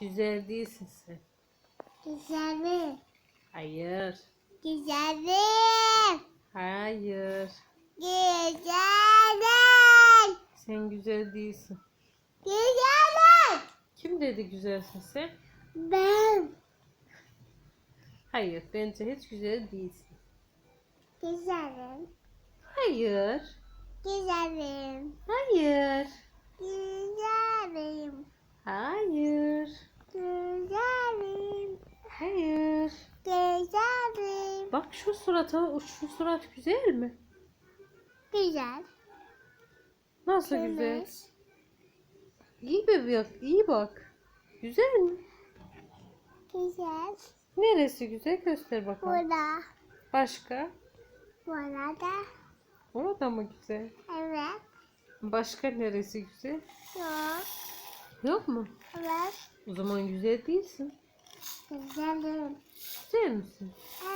Güzel değilsin sen. Güzelim. Hayır. Güzelim. Hayır. Güzelim. Sen güzel değilsin. Güzelim. Kim dedi güzelsin sen? Ben. Hayır. Bence hiç güzel değilsin. Güzelim. Hayır. Güzelim. Hayır. Güzelim. Hayır. Güzelim. Hayır. Güzelim. Bak şu surata, şu surat güzel mi? Güzel. Nasıl güzel? Temiz. İyi bebek, iyi bak. Güzel mi? Güzel. Neresi güzel? Göster bakalım. Burada. Başka? Burada. Orada mı güzel? Evet. Başka neresi güzel? Yok. Yok mu? Evet. O zaman güzel değilsin. Güzelim. Güzel misin? Evet.